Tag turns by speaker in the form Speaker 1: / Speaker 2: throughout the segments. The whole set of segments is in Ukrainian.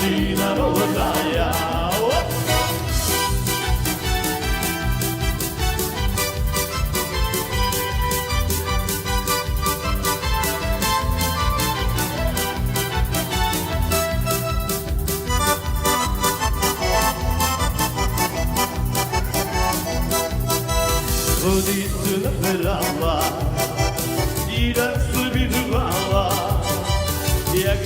Speaker 1: Мужчина молодая. Родицина вмирала, і так собі думала, як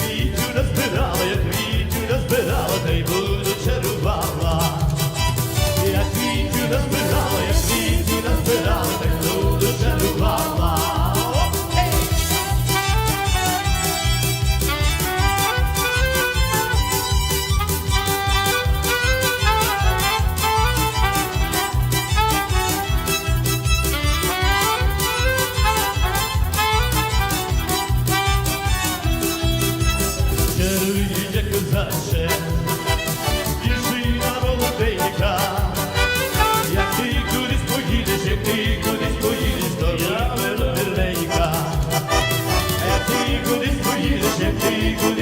Speaker 1: digo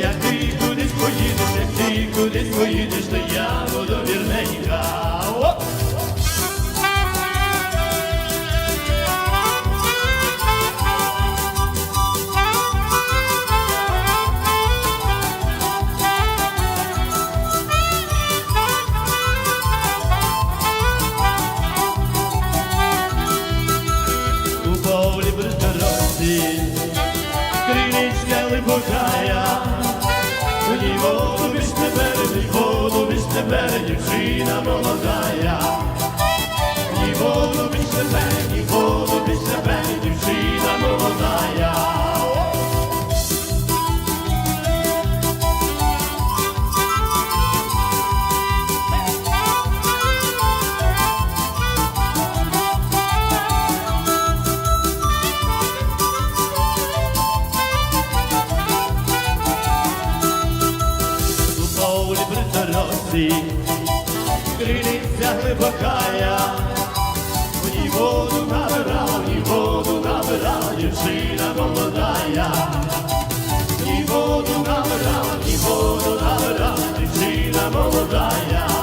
Speaker 1: як ти кудись поїдеш, як ти кудись поїдеш, то я буду вірненька. О! У полі бритаросі, криничка липокая, ні воду між тебе, ні воду між тебе, дівчина молодая. Ні серці, крилиця глибокая, мені воду набирала, мені воду набирала, дівчина молодая, мені воду набирала, мені воду набирала, дівчина молодая.